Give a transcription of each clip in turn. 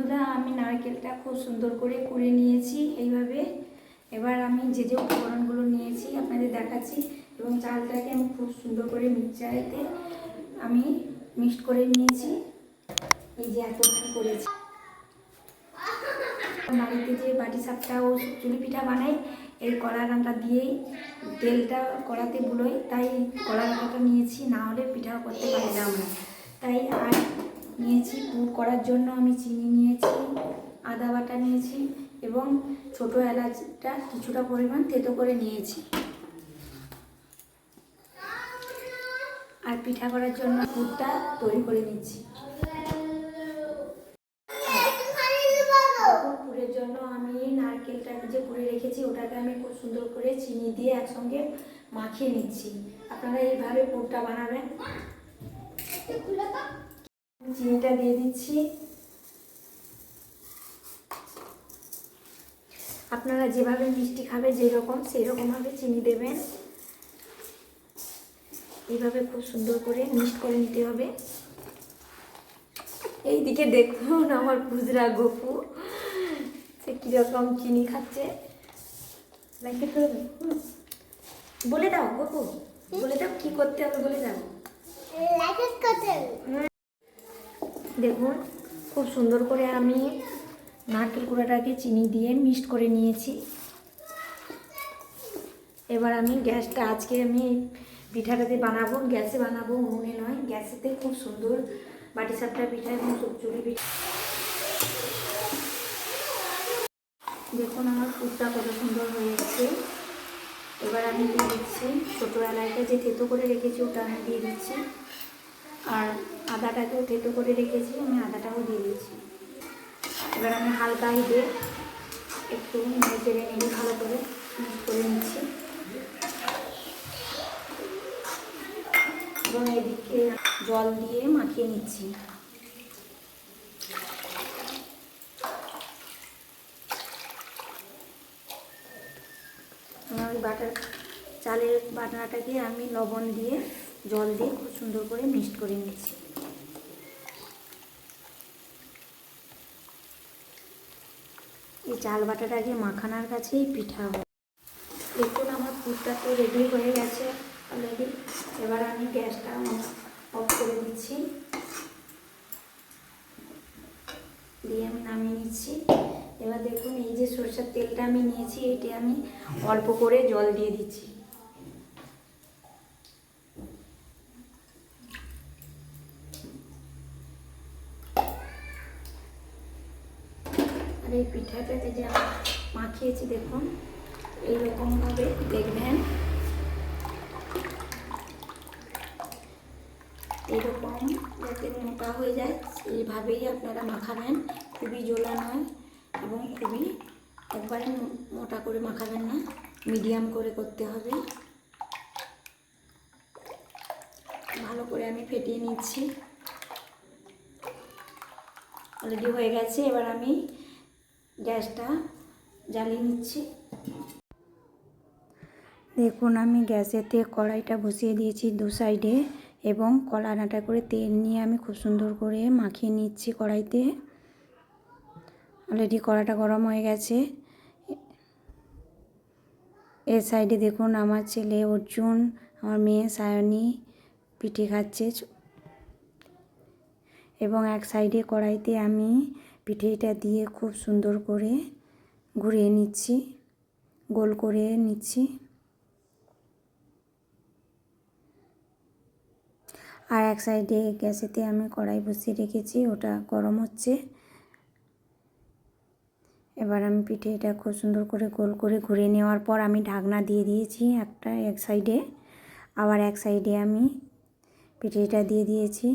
বন্ধুরা, আমি নারকেলটা খুব সুন্দর করে কুড়ে নিয়েছি এইভাবে। এবার আমি যে যে উপকরণগুলো নিয়েছি আপনাদের দেখাচ্ছি এবং চালটাকে আমি খুব সুন্দর করে মিক্সচারেতে আমি মিক্সড করে নিয়েছি। এই যে এতখানি করেছি। বাড়িতে যে বাটি সাপটা ও চুলি পিঠা বানাই এই কড়া রান্না দিয়েই তেলটা কড়াতে বুলোই তাই কড়া রান্নাটা নিয়েছি, না হলে পিঠাও করতে পারি না আমরা। তাই আর নিয়েছি, পুর করার জন্য আমি চিনি নিয়েছি, আদা বাটা নিয়েছি এবং ছোটো এলাচটা কিছুটা পরিমাণ তেতো করে নিয়েছি। আর পিঠা করার জন্য পুরটা তৈরি করে নিচ্ছি। পুরের জন্য আমি নারকেলটাকে যে পুরে রেখেছি, ওটাকে আমি খুব সুন্দর করে চিনি দিয়ে একসঙ্গে মাখিয়ে নিচ্ছি। আপনারা এইভাবে পুরটা বানাবেন। চিনিটা দিয়ে দিচ্ছি। আপনারা যেভাবে মিষ্টি খাবে যেরকম সেই রকমভাবে চিনি দেবেন। এইভাবে খুব সুন্দর করে মিক্সড করে নিতে হবে। এইদিকে দেখুন আমার খুচরা গপু সে কীরকম চিনি খাচ্ছে। লাইকে তো বলে দাও গপু বলে দাও কি করতে হবে বলে দাও। দেখুন, খুব সুন্দর করে আমি নারকেল কুড়াটাকে চিনি দিয়ে মিক্সড করে নিয়েছি। এবার আমি গ্যাসটা, আজকে আমি পিঠাটাতে বানাবো। গ্যাসে বানাবো উনুনে নয়, গ্যাসেতে খুব সুন্দর বাটি সাপটা পিঠা এবং চুলি পিঠা। দেখুন আমার ফুটটা কত সুন্দর হয়েছে এবার আমি দিয়ে দিচ্ছি ছোটো এলাকায় যে থেতো করে রেখেছি ওটা আমি দিয়ে দিচ্ছি। আর আদাটাকেও থেতো করে রেখেছি, আমি আদাটাও দিয়ে দিয়েছি। এবার আমি হালকা হিটে একটু নেড়ে নেড়ে ভালো করে মিক্স করে নিচ্ছি। এবং এদিকে জল দিয়ে মাখিয়ে নিচ্ছি। আমার বাটার, চালের বাটনাটাকে আমি লবণ দিয়ে জল দিয়ে খুব সুন্দর করে মিক্সড করে নিচ্ছি এই চাল বাটাটা বাটাটাকে মাখানার কাছেই পিঠা হয়। দেখুন আমার পুরটা তো রেডি হয়ে গেছে অলরেডি এবার আমি গ্যাসটা অফ করে দিচ্ছি। দিয়ে আমি নামিয়ে নিচ্ছি। এবার দেখুন এই যে সরষের তেলটা আমি নিয়েছি, এটি আমি অল্প করে জল দিয়ে দিচ্ছি। আর এই পিঠাটাতে যে আমি মাখিয়েছি দেখুন, এইরকমভাবে দেখবেন। এরকম যাতে মোটা হয়ে যায়, সেইভাবেই আপনারা মাখাবেন। খুবই জোলা নয় এবং খুবই একবারে মোটা করে মাখাবেন না, মিডিয়াম করে করতে হবে। ভালো করে আমি ফেটিয়ে নিচ্ছি। অলরেডি হয়ে গেছে, এবার আমি গ্যাসটা জ্বালিয়ে নিচ্ছি। দেখুন, আমি গ্যাসেতে কড়াইটা বসিয়ে দিয়েছি দু সাইডে এবং কলা করে তেল নিয়ে আমি খুব সুন্দর করে মাখিয়ে নিচ্ছি কড়াইতে। অলরেডি কড়াটা গরম হয়ে গেছে। এর সাইডে দেখুন, আমার ছেলে অর্জুন, আমার মেয়ে সায়নী পিঠে খাচ্ছে। এবং এক সাইডে কড়াইতে আমি পিঠেটা দিয়ে খুব সুন্দর করে ঘুরিয়ে নিচ্ছি, গোল করে নিচ্ছি। আর এক সাইডে গ্যাসেতে আমি কড়াই বসিয়ে রেখেছি, ওটা গরম হচ্ছে। এবার আমি পিঠেটা খুব সুন্দর করে গোল করে ঘুরে নেওয়ার পর আমি ঢাকনা দিয়ে দিয়েছি একটা এক সাইডে। আবার এক সাইডে আমি পিঠেটা দিয়ে দিয়েছি,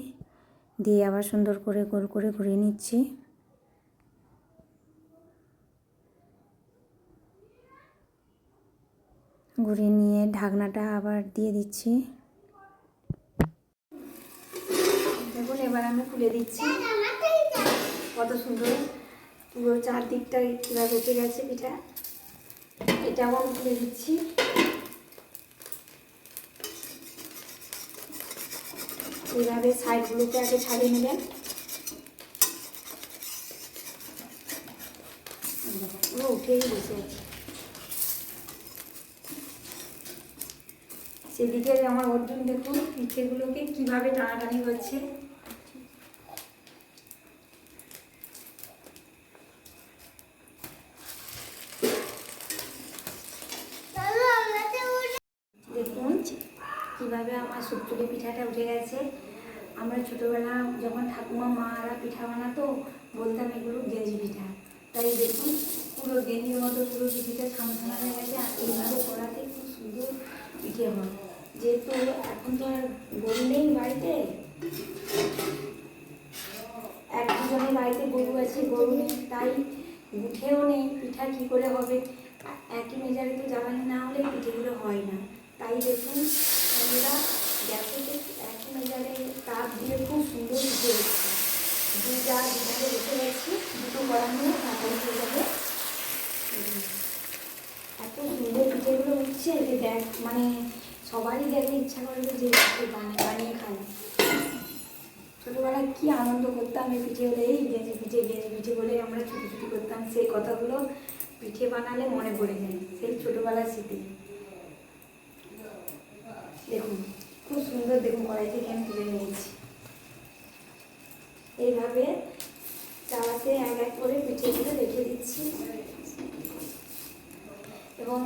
দিয়ে আবার সুন্দর করে গোল করে ঘুরিয়ে নিচ্ছি। ঘুরিয়ে নিয়ে ঢাকনাটা আবার দিয়ে দিচ্ছি। দেখুন, এবার আমি খুলে দিচ্ছি। কত সুন্দর পুরো চারদিকটা কীভাবে উঠে গেছে পিঠা। এটাও আমি খুলে দিচ্ছি। এইভাবে সাইডগুলোকে আগে ছাড়িয়ে নেবেন। উঠেই বসে আছে। সেদিকে আমার অর্জুন দেখুন, পিঠেগুলোকে কীভাবে টানাটানি করছে দেখুন কীভাবে আমার সুপুরি পিঠাটা উঠে গেছে। আমরা ছোটোবেলা যখন ঠাকুমা মারা পিঠা বানাতো, বলতাম এগুলো গেঞ্জি পিঠা। তাই দেখুন পুরো গেঞ্জির মতো পুরো পিঠিটা ছামছানা হয়ে গেছে, আর এইভাবে করাতে খুব সুন্দর পিঠে হয় যেহেতু এখন তো আর গরু নেই বাড়িতে, এক দুজনের বাড়িতে গরু আছে, গরু নেই, তাই উঠেও নেই, পিঠা কী করে হবে? একই মেজারে তো জ্বালানি না হলে পিঠেগুলো হয় না। তাই দেখুন আমরা গ্যাসেতে একই মেজারে তাপ দিয়ে খুব সুন্দর পিঠে হচ্ছে দু যা দুধারে রেখে গেছি দুটো কড়া নিয়ে তাড়াতাড়ি হয়ে যাবে উম, এত সুন্দর পিঠেগুলো উঠছে যে দেখ মানে সবারই দেখে ইচ্ছা করবে যে বানিয়ে বানিয়ে খাই ছোটোবেলায় কী আনন্দ করতাম, এই পিঠে হলে এই গেঁজে পিঠে গেঁজে পিঠে বলে আমরা ছুটি ছুটি করতাম, সেই কথাগুলো পিঠে বানালে মনে পড়ে যায়, সেই ছোটোবেলার স্মৃতি। দেখুন, খুব সুন্দর দেখুন কড়াই থেকে আমি তুলে নিয়েছি এইভাবে চালাতে এক এক করে পিঠেগুলো রেখে দিচ্ছি। এবং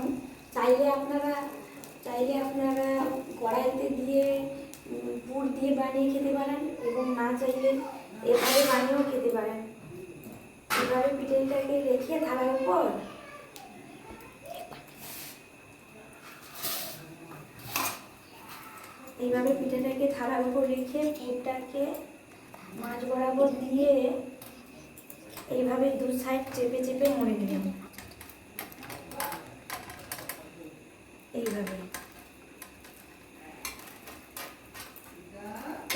চাইলে আপনারা চাইলে আপনারা কড়াইতে দিয়ে পুর দিয়ে বানিয়ে খেতে পারেন এবং না চাইলে এভাবে বানিয়েও খেতে পারেন। এভাবে পিঠেটাকে রেখে থালার উপর এইভাবে পিঠেটাকে থালার উপর রেখে পুরটাকে মাছ বরাবর দিয়ে এইভাবে দু সাইড চেপে চেপে মরে নেবেন এইভাবে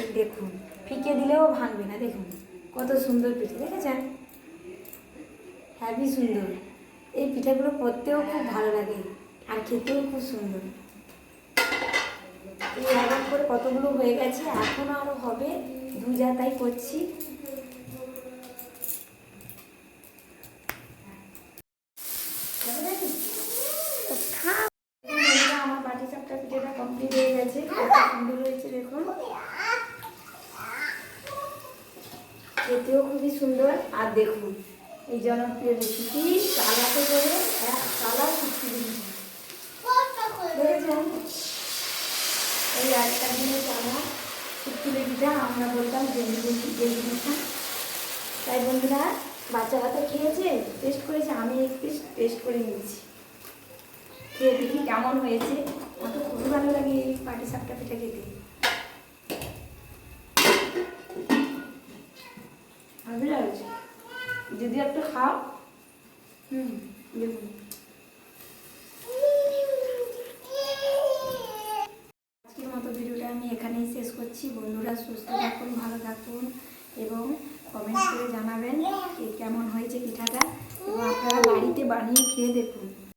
এই দেখুন ফিকে দিলেও ভাঙবে না, দেখুন। কত সুন্দর পিঠে, দেখেছেন? হ্যাভি সুন্দর। এই পিঠাগুলো করতেও খুব ভালো লাগে আর খেতেও খুব সুন্দর। এই এক করে কতগুলো হয়ে গেছে এখনও আরও হবে। দু জাতাই করছি বন্ধুরা, আমার বাটি চাপটা পিঠাটা কমপ্লিট হয়ে গেছে কত সুন্দর হয়েছে দেখুন খেতেও খুবই সুন্দর। আর দেখুন, এই জনপ্রিয় রেসিপি চালাতে করে এক চালা শুক্তি দেখেছেন? এই একটা দিনে চালা শুক্তি পিঠা আমরা বলতাম পিঠা তাই বন্ধুরা, বাচ্চারা তো খেয়েছে টেস্ট করেছে, আমি একটু টেস্ট করে নিয়েছি খেয়ে দেখি কেমন হয়েছে। আমার তো খুবই ভালো লাগে এই পাটি সাপটা পিঠা খেতে। ভালো হয়েছে। যদি একটু খাও। হুম দেখুন আজকের মতো ভিডিওটা আমি এখানেই শেষ করছি। বন্ধুরা সুস্থ থাকুন, ভালো থাকুন এবং কমেন্ট করে জানাবেন কেমন হয়েছে পিঠাটা। এবং আপনারা বাড়িতে বানিয়ে খেয়ে দেখুন।